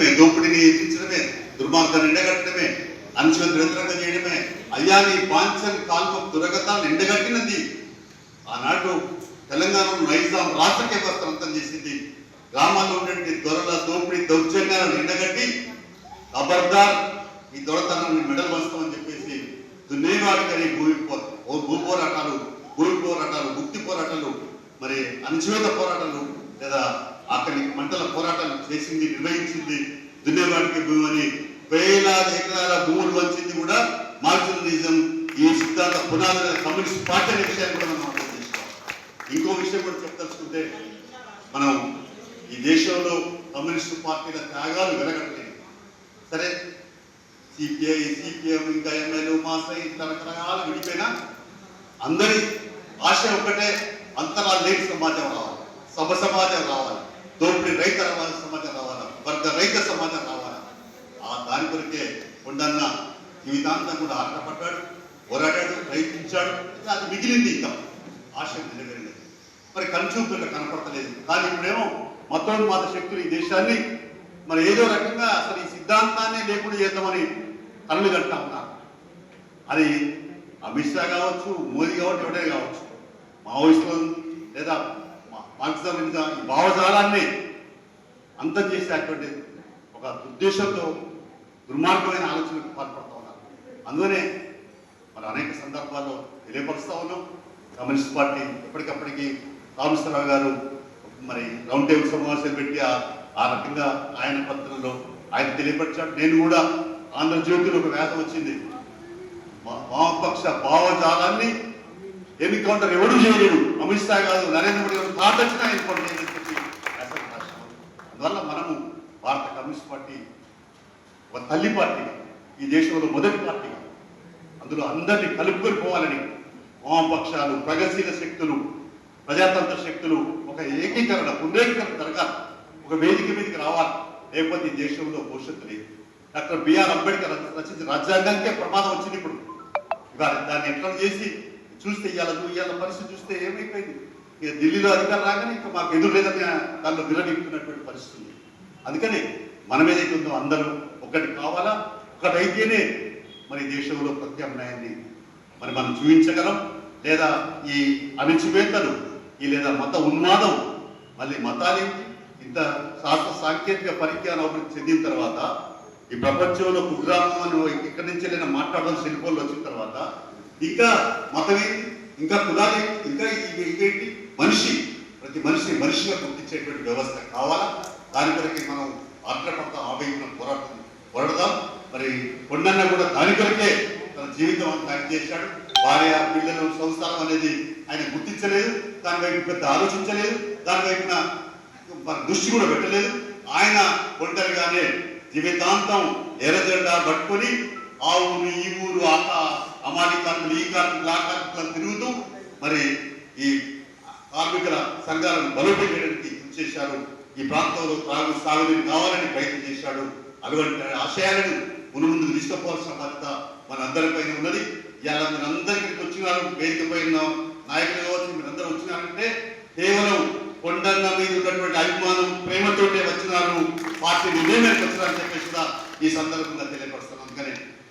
ఎదిరించడమే దోపిడీని ఎక్కించడమే దుర్మార్గాన్ని ఎండగట్టడమే అంచుల నిరంతరంగా చేయడమే అయ్యాని పాంచన్ కాల్ప దురగతాన్ని ఎండగట్టినది. ఆనాడు తెలంగాణలో నైజాం రాష్ట్ర వ్యవస్థ చేసింది. గ్రామాల్లో ఉండే దొరల దోపిడీ దౌర్జన్యాలను ఎండగట్టి అబర్దార్ ఈ దొరతనాన్ని మెడల్ వస్తామని చెప్పేసి దున్నేవాడికని భూమి పో- ఓ భూ పోరాటాలు భూమి పోరాటాలు ముక్తి పోరాటాలు మరి అణచివేత పోరాటాలు లేదా అక్కడి మంటల పోరాటాలు చేసింది నిర్వహించింది దున్నేవాడికి భూమి అని వేలాది ఎకరాల భూములు వంచింది కూడా మార్క్సిజం. ఈ సిద్ధాంత పునాది కమ్యూనిస్ట్ పార్టీ అనే విషయాన్ని కూడా మనం అర్థం చేసుకోవాలి. ఇంకో విషయం కూడా చెప్పదలుచుకుంటే మనం ఈ దేశంలో కమ్యూనిస్టు పార్టీల త్యాగాలు వెలగట్లేదు. సరే సిపిఐ సిపిఎం ఇంకా ఎంఎల్ఏ మాస్టర్ ఇట్లా రకరకాలు విడిపోయినా అందరి ఆశ ఒక్కటే అంతరాలు లేని సమాజం రావాలి. సభ సమాజం రావాలి. దోపిడీ రైతు రావాలి రైత సమాజం కావాలి? ఆ దాని కొరకే ఉండన్న జీవితాంతం కూడా ఆటపడ్డాడు పోరాడాడు ప్రయత్నించాడు. అది మిగిలింది ఇంకా. ఆశ నెరవేరలేదు మరి కనుచూపుగా కనపడతలేదు. కానీ ఇప్పుడేమో మతోన్మాద శక్తులు ఈ దేశాన్ని మరి ఏదో రకంగా అసలు ఈ సిద్ధాంతాన్ని లేకుండా చేద్దామని కళ్ళు కంటా ఉన్నారు. అది అమిత్ షా కావచ్చు మోదీ కావచ్చు ఎవడే కావచ్చు. మావోయిస్టులు లేదా మా- మార్క్సిజం భావజాలాన్ని అంతం చేసేటువంటి ఒక ఉద్దేశంతో దుర్మార్గమైన ఆలోచనకు పాల్పడుతూ ఉన్నారు. అందువనే మరి అనేక సందర్భాల్లో తెలియపరుస్తూ ఉన్నాం. కమ్యూనిస్ట్ పార్టీ ఎప్పటికప్పటికి రామేశ్వరరావు గారు మరి రౌండ్ టేబుల్ సమావేశాలు పెట్టి ఆ- రకంగా ఆయన పత్రంలో ఆయన తెలియపరిచాడు నేను కూడా ఆంధ్రజ్యోతిలో ఒక వ్యాసం వచ్చింది. మా- వామపక్ష భావజాలాన్ని ఎన్కౌంటర్ ఎవరు చేయలేడు అమిత్ షా కాదు నరేంద్ర మోడీ గారు తాటొచ్చినా ఎన్కౌంటర్ చేయలేదు. అందువల్ల మనము భారత కమ్యూనిస్ట్ పార్టీ ఒక తల్లి పార్టీగా ఈ దేశంలో మొదటి పార్టీగా అందులో అందరినీ కలుపుకొని పోవాలని వామపక్షాలు ప్రగతిశీల శక్తులు ప్రజాతంత్ర శక్తులు ఒక ఏకీకరణ పునరేకీకరణ జరగాలి. ఒక వేదిక మీదకి రావాలి. లేకపోతే ఈ దేశంలో భవిష్యత్తు లేదు. డాక్టర్ బిఆర్ అంబేద్కర్ రచించిన రాజ్యాంగానికే ప్రమాదం వచ్చింది ఇప్పుడు. ఇవాళ దాన్ని ఎట్లా చేసి చూస్తే ఇవాళ ఇవాళ పరిస్థితి చూస్తే ఏమైపోయింది? ఇక ఢిల్లీలో అధికారం రాగానే ఇంకా మాకు ఎదురు లేదని దాంట్లో విరమిస్తున్నటువంటి పరిస్థితి అందుకని మనం ఏదైతే ఉందో అందరూ ఒకటి కావాలా ఒకటైతేనే మరి దేశంలో ప్రత్యామ్నాయాన్ని మరి మనం చూపించగలం. లేదా ఈ అణిచివేతలు ఈ లేదా మత ఉన్మాదం మళ్ళీ మతాలు ఇంత శాస్త్ర సాంకేతిక పరిజ్ఞానం అభివృద్ధి చెందిన తర్వాత ఈ ప్రపంచంలో కుగ్రామం అని ఇక్కడి నుంచి లేదా మాట్లాడడం శిల్పంలో వచ్చిన తర్వాత ఇంకా మతమేంటి ఇంకా కులాలేంటి ఇంకా ఇవి ఇవేంటి మనిషి ప్రతి మనిషిని మనిషిగా గుర్తించేటువంటి వ్యవస్థ కావాలా? దాని కొరకే మనం ఆత్రపడతాం ఆవేదన పోరాటం పోరాడదాం. మరి కొండన్న కూడా దాని కొరకే తన జీవితం అంతా చేశాడు. భార్య పిల్లలు సంసారం అనేది ఆయన గుర్తించలేదు. దాని వైపు పెద్ద ఆలోచించలేదు. దాని వైపున మరి దృష్టి కూడా పెట్టలేదు. ఆయన ఒంటరిగానే జీవితాంతం ఎర్రజెండా పట్టుకొని ఆ ఊరు ఈ ఊరు ఆ అమాలి కార్మికులు ఈ కార్మికులు ఆ కార్మికులు తిరుగుతూ మరి ఈ కార్మికుల సంఘాలను బలోపేయడానికి కృషి చేశారు. ఈ ప్రాంతంలో త్రాగు సాగునీరు కావాలని ప్రయత్నం చేశాడు. అటువంటి ఆశయాలను మునుముందుకు తీసుకుపోవాల్సిన బాధ్యత మన అందరిపైన ఉన్నది. ఇవాళ మీరందరికీ వచ్చినారు. వేదికపై ఉన్నాం నాయకులు కావచ్చు మీరు వచ్చినారంటే కేవలం కొండన్న మీద ఉన్నటువంటి అభిమానం ప్రేమతోటే వచ్చినారు. పార్టీ నిర్ణయం వచ్చినారని చెప్పేసి కూడా ఈ సందర్భంగా